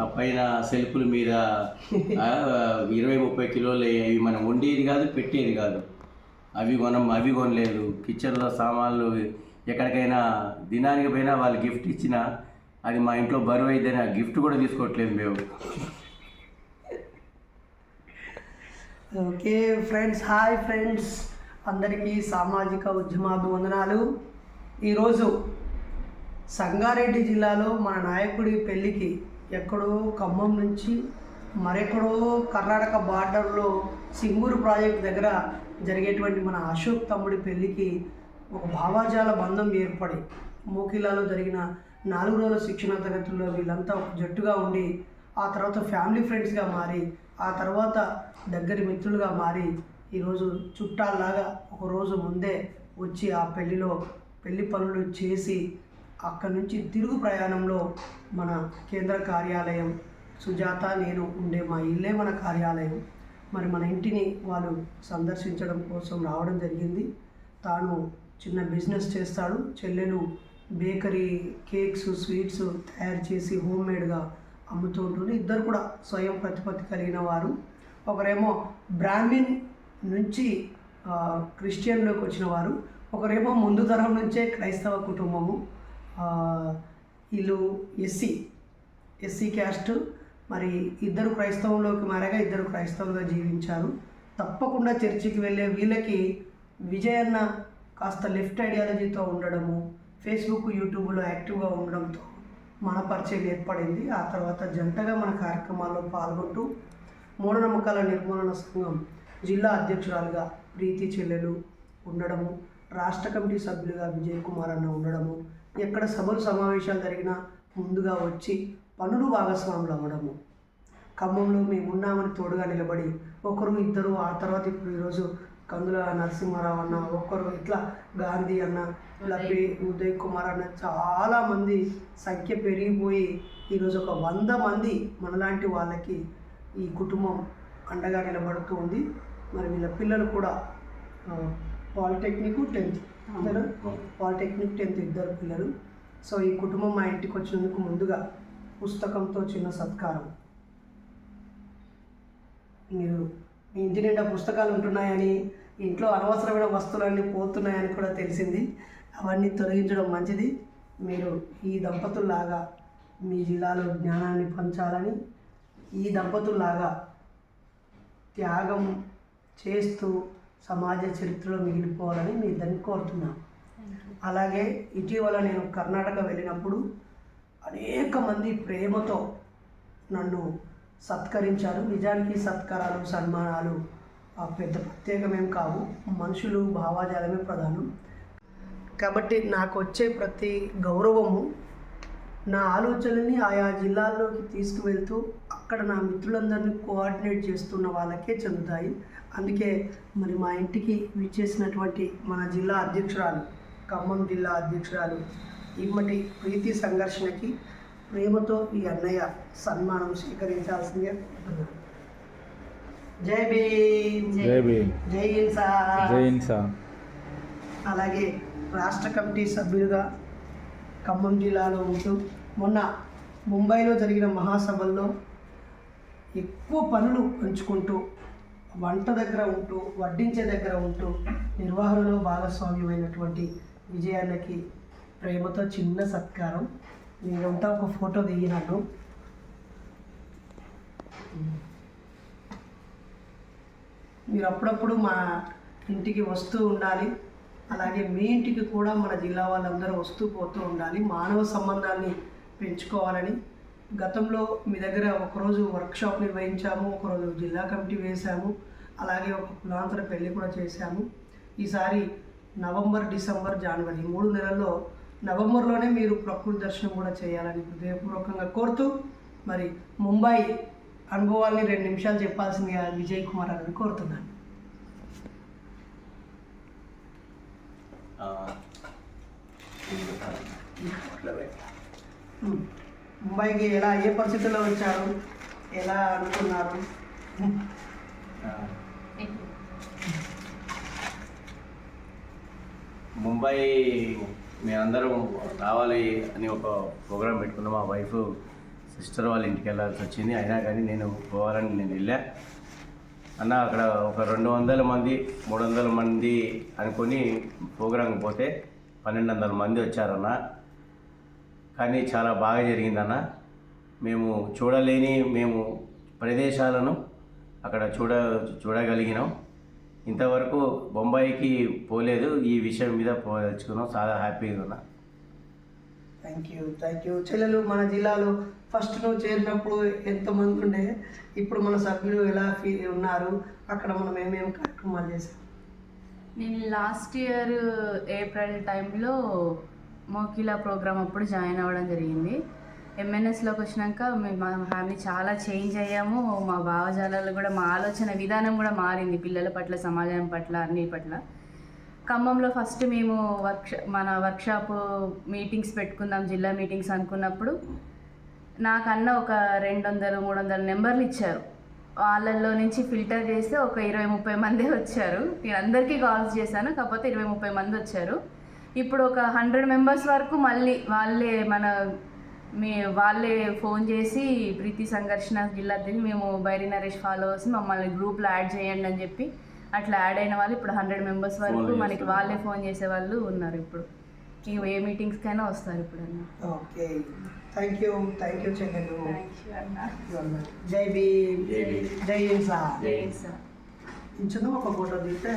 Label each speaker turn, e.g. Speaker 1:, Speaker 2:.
Speaker 1: ఆ పైన సెల్ఫుల మీద ఇరవై ముప్పై కిలోలు అవి మనం వండేది కాదు పెట్టేది కాదు. అవి కొనం అవి కొనలేదు. కిచెన్లో సామాన్లు ఎక్కడికైనా దినానికి పోయినా వాళ్ళు గిఫ్ట్ ఇచ్చినా అది మా ఇంట్లో బరువు అయితేనే ఆ గిఫ్ట్ కూడా తీసుకోవట్లేదు మేము.
Speaker 2: Okay friends hi friends. అందరికీ సామాజిక ఉద్యమాభివందనాలు. ఈరోజు సంగారెడ్డి జిల్లాలో మన నాయకుడి పెళ్ళికి ఎక్కడో ఖమ్మం నుంచి మరెక్కడో కర్ణాటక బార్డర్లో సింగూరు ప్రాజెక్ట్ దగ్గర జరిగేటువంటి మన అశోక్ తమ్ముడి పెళ్ళికి ఒక భావాజాల బంధం ఏర్పడి మోకిలాలో జరిగిన నాలుగు రోజుల శిక్షణ తరగతుల్లో వీళ్ళంతా ఒక జట్టుగా ఉండి ఆ తర్వాత ఫ్యామిలీ ఫ్రెండ్స్గా మారి ఆ తర్వాత దగ్గరి మిత్రులుగా మారి ఈరోజు చుట్టాల్లాగా ఒక రోజు ముందే వచ్చి ఆ పెళ్ళిలో పెళ్ళి పనులు చేసి అక్కడి నుంచి తిరుగు ప్రయాణంలో మన కేంద్ర కార్యాలయం సుజాత నేను ఉండే మా ఇల్లే మన కార్యాలయం. మరి మన ఇంటిని వాళ్ళు సందర్శించడం కోసం రావడం జరిగింది. తాను చిన్న బిజినెస్ చేస్తాడు. చెల్లెలు బేకరీ కేక్స్ స్వీట్స్ తయారు చేసి హోమ్ మేడ్గా అమ్ముతూ ఉంటుంది ఇద్దరు కూడా స్వయం ప్రతిపత్తి కలిగిన వారు. ఒకరేమో బ్రాహ్మిన్ నుంచి క్రిస్టియన్లోకి వచ్చిన వారు. ఒకరేమో ముందు తరం నుంచే క్రైస్తవ కుటుంబము. వీళ్ళు ఎస్సీ ఎస్సీ క్యాస్ట్ మరి ఇద్దరు క్రైస్తవంలోకి మారగా ఇద్దరు క్రైస్తవులుగా జీవించారు. తప్పకుండా చర్చికి వెళ్ళే వీళ్ళకి విజయన్న కాస్త లెఫ్ట్ ఐడియాలజీతో ఉండడము ఫేస్బుక్ యూట్యూబ్లో యాక్టివ్గా ఉండడంతో మన పరిచయం ఏర్పడింది. ఆ తర్వాత జంటగా మన కార్యక్రమాల్లో పాల్గొంటూ మూఢనమ్మకాల నిర్మూలన సంఘం జిల్లా అధ్యక్షురాలుగా ప్రీతి చెల్లెలు ఉండడము రాష్ట్ర కమిటీ సభ్యులుగా విజయ్ కుమార్ అన్న ఉండడము ఎక్కడ సభలు సమావేశాలు జరిగినా ముందుగా వచ్చి పనులు భాగస్వాములు అవ్వడము. ఖమ్మంలో మేము ఉన్నామని తోడుగా నిలబడి ఒకరు ఇద్దరు ఆ తర్వాత ఇప్పుడు ఈరోజు కందుల నరసింహారావు అన్న ఒక్కరు ఇట్లా గాంధీ అన్న పే- ఉదయ్. కుమార్ అన్న చాలా మంది సంఖ్య పెరిగిపోయి ఈరోజు ఒక వంద మంది మనలాంటి వాళ్ళకి ఈ కుటుంబం అండగా నిలబడుతూ ఉంది. మరి వీళ్ళ పిల్లలు కూడా పాలిటెక్నిక్ టెన్త్. అందరూ పాలిటెక్నిక్ టెన్త్ ఇద్దరు పిల్లలు. సో ఈ కుటుంబం మా ఇంటికి వచ్చినందుకు ముందుగా పుస్తకంతో చిన్న సత్కారం. మీరు మీ ఇంటి నిండా పుస్తకాలు ఉంటున్నాయని ఇంట్లో అనవసరమైన వస్తువులన్నీ పోతున్నాయని కూడా తెలిసింది. అవన్నీ తొలగించడం మంచిది. మీరు ఈ దంపతుల్లాగా మీ జిల్లాలో జ్ఞానాన్ని పంచాలని ఈ దంపతుల్లాగా త్యాగం చేస్తూ సమాజ చరిత్రలో మిగిలిపోవాలని మీ ఇద్దరిని కోరుతున్నాను అలాగే ఇటీవల నేను కర్ణాటక వెళ్ళినప్పుడు అనేక మంది ప్రేమతో నన్ను సత్కరించారు. నిజానికి సత్కారాలు సన్మానాలు ఆ, పెద్ద ప్రత్యేకమేం కావు. మనుషులు భావాజాలమే ప్రధానం. కాబట్టి నాకు వచ్చే ప్రతి గౌరవము నా ఆలోచనని ఆయా జిల్లాల్లోకి తీసుకువెళ్తూ అక్కడ నా మిత్రులందరినీ కోఆర్డినేట్ చేస్తున్న వాళ్ళకే చెందుతాయి. అందుకే మరి మా ఇంటికి విచ్చేసినటువంటి మన జిల్లా అధ్యక్షురాలు ఖమ్మం జిల్లా అధ్యక్షురాలు ఇమ్మటి ప్రీతి సంఘర్షణకి ప్రేమతో ఈ అన్నయ్య సన్మానం స్వీకరించాల్సిందిగా కోరుతున్నాను. జై భీమ్.
Speaker 3: జై భీమ్.
Speaker 2: జై
Speaker 3: ఇన్సా
Speaker 2: అలాగే రాష్ట్ర కమిటీ సభ్యులుగా ఖమ్మం జిల్లాలో ఉంటూ మొన్న ముంబైలో జరిగిన మహాసభల్లో ఎక్కువ పనులు పంచుకుంటూ వంట దగ్గర ఉంటూ వడ్డించే దగ్గర ఉంటూ నిర్వహణలో భాగస్వామ్యమైనటువంటి విజయాన్నకి ప్రేమతో చిన్న సత్కారం. మీరంతా ఒక ఫోటో దిగినాను. మీరు అప్పుడప్పుడు మా ఇంటికి వస్తూ ఉండాలి. అలాగే మీ ఇంటికి కూడా మన జిల్లా వాళ్ళందరూ వస్తూ పోతూ ఉండాలి. మానవ సంబంధాన్ని పెంచుకోవాలని గతంలో మీ దగ్గర ఒకరోజు వర్క్షాప్ నిర్వహించాము ఒకరోజు జిల్లా కమిటీ వేశాము అలాగే ఒక కులాంతర పెళ్ళి కూడా చేశాము. ఈసారి నవంబర్ డిసెంబర్ జనవరి మూడు నెలల్లో నవంబర్లోనే మీరు ప్రకృతి దర్శనం కూడా చేయాలని హృదయపూర్వకంగా కోరుతూ మరి ముంబై అనుభవాల్ని రెండు నిమిషాలు చెప్పాల్సిందిగా విజయ్ కుమార్ అని కోరుతున్నాను.
Speaker 1: అట్లా.
Speaker 2: ముంబైకి ఎలా ఏ పరిస్థితుల్లో వచ్చారు? ఎలా అనుకున్నారు.
Speaker 1: ముంబై మేమందరం రావాలి అని ఒక ప్రోగ్రాం పెట్టుకున్నాం. మా వైఫ్ సిస్టర్ వాళ్ళ ఇంటికి వెళ్ళాల్సి వచ్చింది. అయినా కానీ నేను పోవాలని నేను వెళ్ళా. అన్న అక్కడ ఒక రెండు వందల మంది మూడు వందల మంది అనుకొని ప్రోగ్రాంకి పోతే పన్నెండు వందల మంది వచ్చారన్న. కానీ చాలా బాగా జరిగిందన్న. మేము చూడలేని మేము ప్రదేశాలను అక్కడ చూడ చూడగలిగినాం. ఇంతవరకు బొంబాయికి పోలేదు. ఈ విషయం మీద పోదలుచుకున్నాం. చాలా హ్యాపీగా ఉన్నా.
Speaker 2: థ్యాంక్ యూ థ్యాంక్ యూ చెల్లెలు మన జిల్లాలో ఫస్ట్ నువ్వు చేరినప్పుడు ఎంతమంది ఉండే? ఇప్పుడు మన సభ్యులు ఎలా ఫీ ఉన్నారు? అక్కడ మనం ఏమేమి కార్యక్రమాలు చేసాం
Speaker 3: నేను లాస్ట్ ఇయర్ ఏప్రిల్ టైంలో మోకిలా ప్రోగ్రామ్ అప్పుడు జాయిన్ అవ్వడం జరిగింది. ఎంఎన్ఎస్లోకి వచ్చినాక మేము మా ఫ్యామిలీ చాలా చేంజ్ అయ్యాము. మా భావజాలాలు కూడా మా ఆలోచన విధానం కూడా మారింది పిల్లల పట్ల సమాజం పట్ల అన్ని పట్ల. ఖమ్మంలో ఫస్ట్ మేము వర్క్ మన వర్క్షాప్ మీటింగ్స్ పెట్టుకుందాం జిల్లా మీటింగ్స్ అనుకున్నప్పుడు నాకన్న ఒక రెండు వందలు మూడు వందల నెంబర్లు ఇచ్చారు. వాళ్ళల్లో నుంచి ఫిల్టర్ చేస్తే ఒక ఇరవై ముప్పై మందే వచ్చారు. నేను అందరికీ కాల్స్ చేశాను కాకపోతే ఇరవై ముప్పై మంది వచ్చారు. ఇప్పుడు ఒక హండ్రెడ్ మెంబర్స్ వరకు మళ్ళీ వాళ్ళే మన మీ వాళ్ళే ఫోన్ చేసి ప్రీతి సంఘర్షణ జిల్లా మేము బైరి నరేష్ ఫాలోవర్స్ మమ్మల్ని గ్రూప్లో యాడ్ చేయండి అని చెప్పి అట్లా యాడ్ అయిన వాళ్ళు ఇప్పుడు హండ్రెడ్ మెంబర్స్ వరకు మనకి. వాళ్ళే ఫోన్ చేసే వాళ్ళు ఉన్నారు ఇప్పుడు. ఇక ఏ మీటింగ్స్కైనా వస్తారు ఇప్పుడు అన్న.
Speaker 2: Okay. Thank you thank you జై ఇంచుందా ఒక ఫోటో తీస్తే